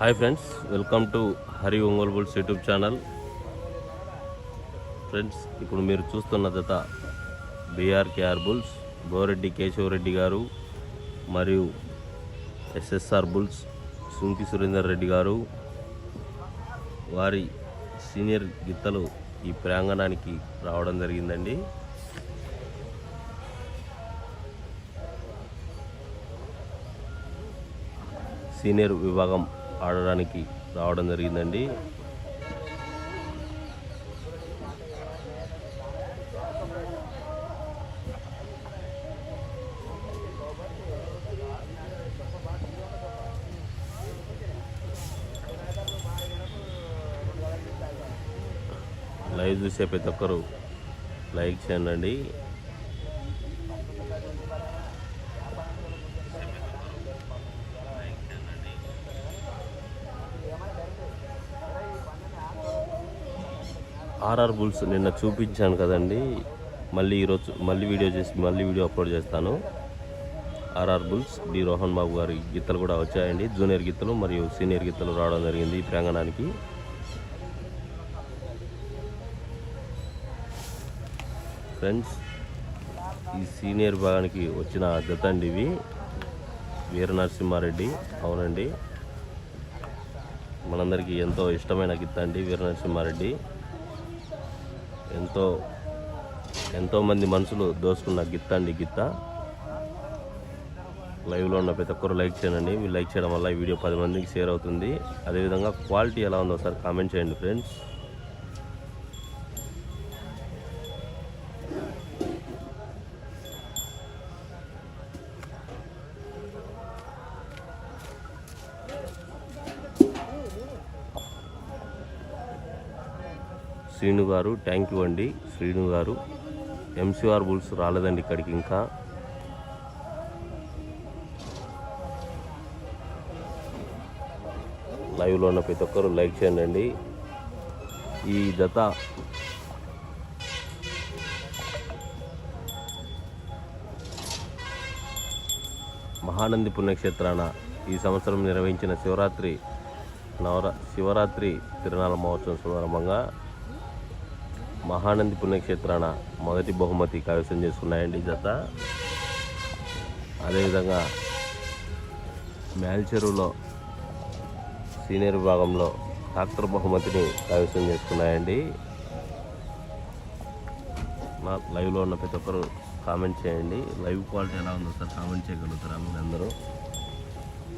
Hi friends welcome to Hari Ongole bulls YouTube channel. Friends ఇప్పుడు మీరు చూస్తున్న జత బీఆర్కేఆర్ బుల్స్ బోరెడ్డి కేశవరెడ్డి గారు మరియు ఎస్ఎస్ఆర్ బుల్స్ సుంకి సురేందర్ రెడ్డి గారు. వారి సీనియర్ గిత్తలు ఈ ప్రాంగణానికి రావడం జరిగిందండి. సీనియర్ విభాగం ఆడడానికి రావడం జరిగిందండి. లైవ్ చూసే ప్రతి ఒక్కరు లైక్ చేయండి. ఆర్ఆర్ బుల్స్ నిన్న చూపించాను కదండి. మళ్ళీ ఈరోజు మళ్ళీ వీడియో చేసి మళ్ళీ వీడియో అప్లోడ్ చేస్తాను. RR bulls D Rohan Babu గారి గీతలు కూడా వచ్చాయండి. జూనియర్ గీతలు మరియు సీనియర్ గీతలు రావడం జరిగింది ఈ ప్రాంగణానికి. ఫ్రెండ్స్ ఈ సీనియర్ భాగానికి వచ్చిన జత అండి ఇవి. వీర నరసింహారెడ్డి అవునండి. మనందరికీ ఎంతో ఇష్టమైన గిత్త అండి వీర నరసింహారెడ్డి. ఎంతో ఎంతోమంది మనుషులు దోసుకున్న గిత్త అండి గిత్త. లైవ్లో ఉన్న ప్రతి ఒక్కరు లైక్ చేయండి. మీరు లైక్ చేయడం వల్ల ఈ వీడియో పది మందికి షేర్ అవుతుంది. అదేవిధంగా క్వాలిటీ ఎలా ఉందో ఒకసారి కామెంట్ చేయండి ఫ్రెండ్స్. శ్రీను గారు థ్యాంక్ యూ అండి. శ్రీను గారు ఎంసీఆర్ బుల్స్ రాలేదండి ఇక్కడికి ఇంకా. లైవ్లో ఉన్న ప్రతి ఒక్కరు లైక్ చేయండి ఈ జత మహానంది పుణ్యక్షేత్రాన ఈ సంవత్సరం నిర్వహించిన శివరాత్రి నవర శివరాత్రి తిరునాళ మహోత్సవం సందర్భంగా మహానంది పుణ్యక్షేత్రాన మొదటి బహుమతి కైవసం చేసుకున్నాయండి జత. అదేవిధంగా మేల్చెరువులో సీనియర్ విభాగంలో డాక్టర్ బహుమతిని కైవసం చేసుకున్నాయండి. నా లైవ్లో ఉన్న ప్రతి ఒక్కరు కామెంట్ చేయండి. లైవ్ క్వాలిటీ ఎలా ఉందో సార్ కామెంట్ చేయగలుగుతారా మీరు అందరూ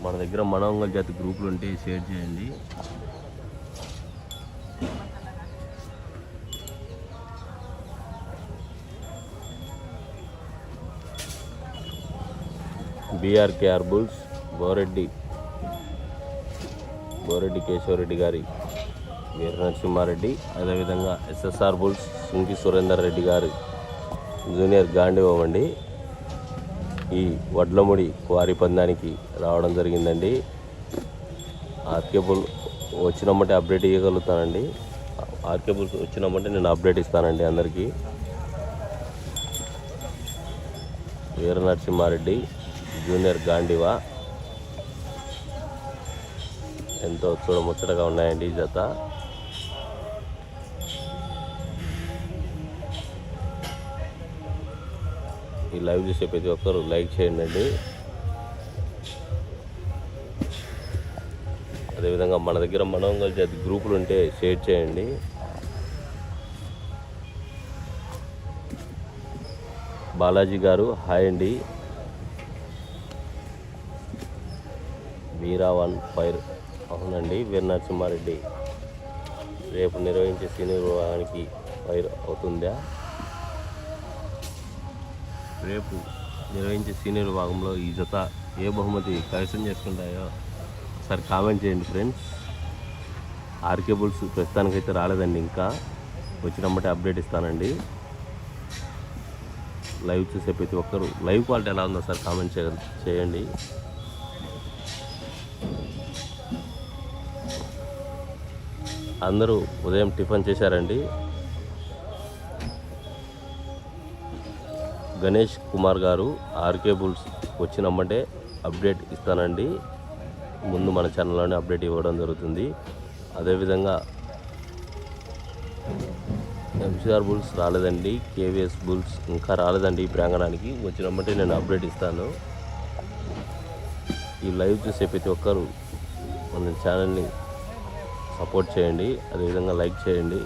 మన దగ్గర మనోంగల్ జాతి గ్రూపులు ఉంటే షేర్ చేయండి. బీఆర్కేఆర్ బుల్స్ బోరెడ్డి బోరెడ్డి కేశవరెడ్డి గారి వీర నరసింహారెడ్డి అదేవిధంగా ఎస్ఎస్ఆర్ బుల్స్ సుంకి సురేందర్ రెడ్డి గారి జూనియర్ గాంధీవం అండి. ఈ వడ్లముడి వారి పందానికి రావడం జరిగిందండి. ఆర్కేబుల్ వచ్చినమ్మంటే అప్డేట్ ఇవ్వగలుగుతానండి ఆర్కేబుల్స్ వచ్చినమ్మంటే నేను అప్డేట్ ఇస్తానండి అందరికీ. వీర నరసింహారెడ్డి జూనియర్ గాండివా. ఎంతో చూడముచ్చటగా ఉన్నాయండి ఈ జత. ఈ లైవ్ చూసే ప్రతి ఒక్కరు లైక్ చేయండి అండి అదేవిధంగా మన దగ్గర మనం జాతి గ్రూపులు ఉంటే షేర్ చేయండి. బాలాజీ గారు హాయ్ అండి. Veera one fire. అవునండి వీర నరసింహారెడ్డి రేపు నిర్వహించే సీనియర్ విభాగానికి ఫైర్ అవుతుందా? రేపు నిర్వహించే సీనియర్ విభాగంలో ఈ జత ఏ బహుమతి కైవసం చేసుకుంటాయో ఒకసారి కామెంట్ చేయండి ఫ్రెండ్స్. ఆర్కే బుల్స్ ప్రస్తుతానికైతే రాలేదండి ఇంకా. వచ్చినమ్మటే అప్డేట్ ఇస్తానండి. లైవ్ చూసే ప్రతి ఒక్కరు లైవ్ క్వాలిటీ ఎలా ఉందో సార్ కామెంట్ చేయ చేయండి. అందరూ ఉదయం టిఫిన్ చేశారండి. గణేష్ కుమార్ గారు ఆర్కే బుల్స్ వచ్చినమ్మంటే అప్డేట్ ఇస్తానండి. ముందు మన ఛానల్లోనే అప్డేట్ ఇవ్వడం జరుగుతుంది. అదేవిధంగా ఎంసీఆర్ బుల్స్ రాలేదండి కేవీఎస్ బుల్స్ ఇంకా రాలేదండి ఈ ప్రాంగణానికి. వచ్చినమ్మంటే నేను అప్డేట్ ఇస్తాను. ఈ లైవ్ చూసే ప్రతి ఒక్కరు మన ఛానల్ని సపోర్ట్ చేయండి అదేవిధంగా లైక్ చేయండి.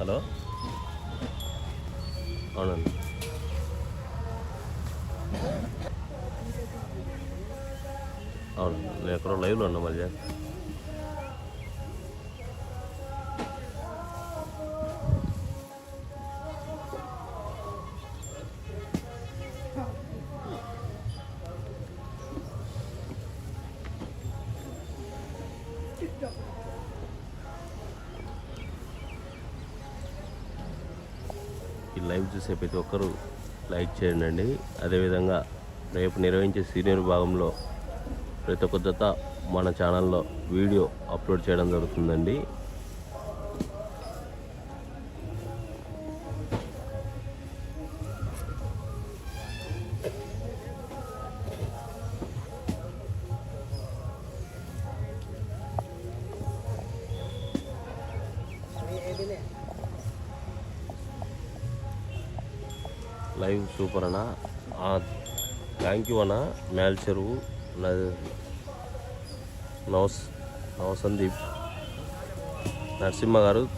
హలో? అవునండి. అవును నేను ఎక్కడో లైవ్లో ఉన్నా మళ్ళీ లైవ్ చూసే ప్రతి ఒక్కరూ లైక్ చేయండి అదేవిధంగా రేపు నిర్వహించే సీనియర్ భాగంలో ప్రతి ఒక్క జత మన ఛానల్లో వీడియో అప్లోడ్ చేయడం జరుగుతుందండి. లైవ్ సూపర్ అన్న. థ్యాంక్ యూ అన్న. మేల్ చెరువు. నా- నవస్ నవసందీప్ నరసింహ గారు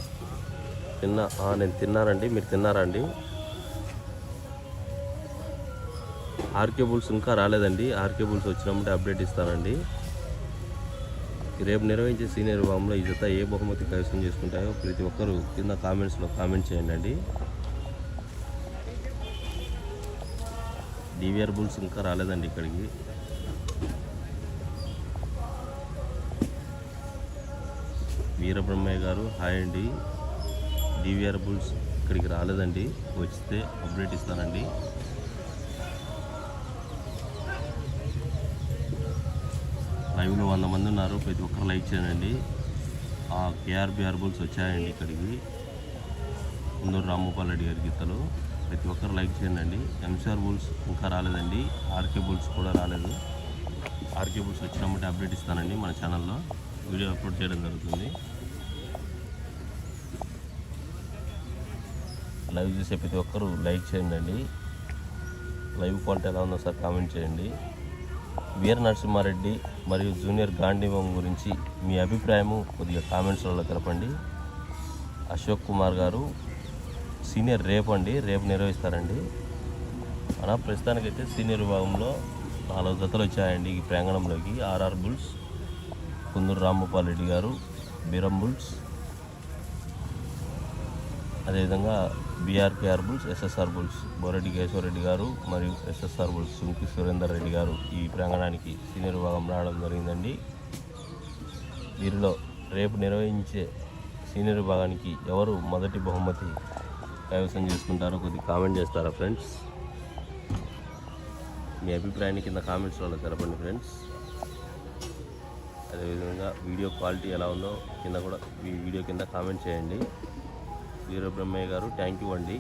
తిన్నా నేను తిన్నారండి మీరు తిన్నారా అండి? ఆర్కే బుల్స్ ఇంకా రాలేదండి. ఆర్కే బుల్స్ వచ్చినప్పుడు అప్డేట్ ఇస్తానండి. రేపు నిర్వహించే సీనియర్ విభాగంలో ఈ జత ఏ బహుమతి కైవసం చేసుకుంటాయో ప్రతి ఒక్కరు కింద కామెంట్స్లో కామెంట్ చేయండి. డివిఆర్ బుల్స్ ఇంకా రాలేదండి ఇక్కడికి. వీరబ్రహ్మయ్య గారు హాయ్ అండి. డివిఆర్ బుల్స్ ఇక్కడికి రాలేదండి. వస్తే అప్డేట్ ఇస్తానండి. లైవ్లో వంద మంది ఉన్నారు. ప్రతి ఒక్కరు లైక్ చేయండి. ఆ కేఆర్బిఆర్ బుల్స్ వచ్చాయండి ఇక్కడికి. ముందూరు రామ్మోపాల్ రెడ్డి గారి గీతలు. ప్రతి ఒక్కరు లైక్ చేయండి. ఎంసీఆర్ బుల్స్ ఇంకా రాలేదండి. ఆర్కే బుల్స్ కూడా రాలేదు. ఆర్కే బుల్స్ వచ్చినప్పుడు అప్డేట్ ఇస్తానండి మన ఛానల్లో వీడియో అప్లోడ్ చేయడం జరుగుతుంది. లైవ్ చూసే ప్రతి ఒక్కరు లైక్ చేయండి. లైవ్ క్వాలిటీ ఎలా ఉందో సార్ కామెంట్ చేయండి. వీర నరసింహారెడ్డి మరియు జూనియర్ గాంధీవం గురించి మీ అభిప్రాయము కొద్దిగా కామెంట్స్లలో తెలపండి. అశోక్ కుమార్ గారు సీనియర్ రేపు అండి రేపు నిర్వహిస్తారండి. మన ప్రస్తుతానికైతే సీనియర్ విభాగంలో నాలుగు జతలు వచ్చాయండి ఈ ప్రాంగణంలోకి. ఆర్ఆర్ బుల్స్ కుందూరు రామ్మోపాల్ రెడ్డి గారు బీరం బుల్స్ అదేవిధంగా BRKR bulls SSR bulls Boreddy Keshavareddy గారు మరియు ఎస్ఎస్ఆర్ బుల్స్ సుంకి సురేందర్ రెడ్డి గారు ఈ ప్రాంగణానికి సీనియర్ విభాగం రావడం జరిగిందండి. వీరిలో రేపు నిర్వహించే సీనియర్ విభాగానికి ఎవరు మొదటి బహుమతి కైవసం చేసుకుంటారో కొద్దిగా కామెంట్ చేస్తారా ఫ్రెండ్స్ మీ అభిప్రాయాన్ని కింద కామెంట్స్లో తెలపండి ఫ్రెండ్స్ అదేవిధంగా వీడియో క్వాలిటీ ఎలా ఉందో కింద కూడా మీ వీడియో కింద కామెంట్ చేయండి. వీరబ్రహ్మయ్య గారు థ్యాంక్ యూ అండి.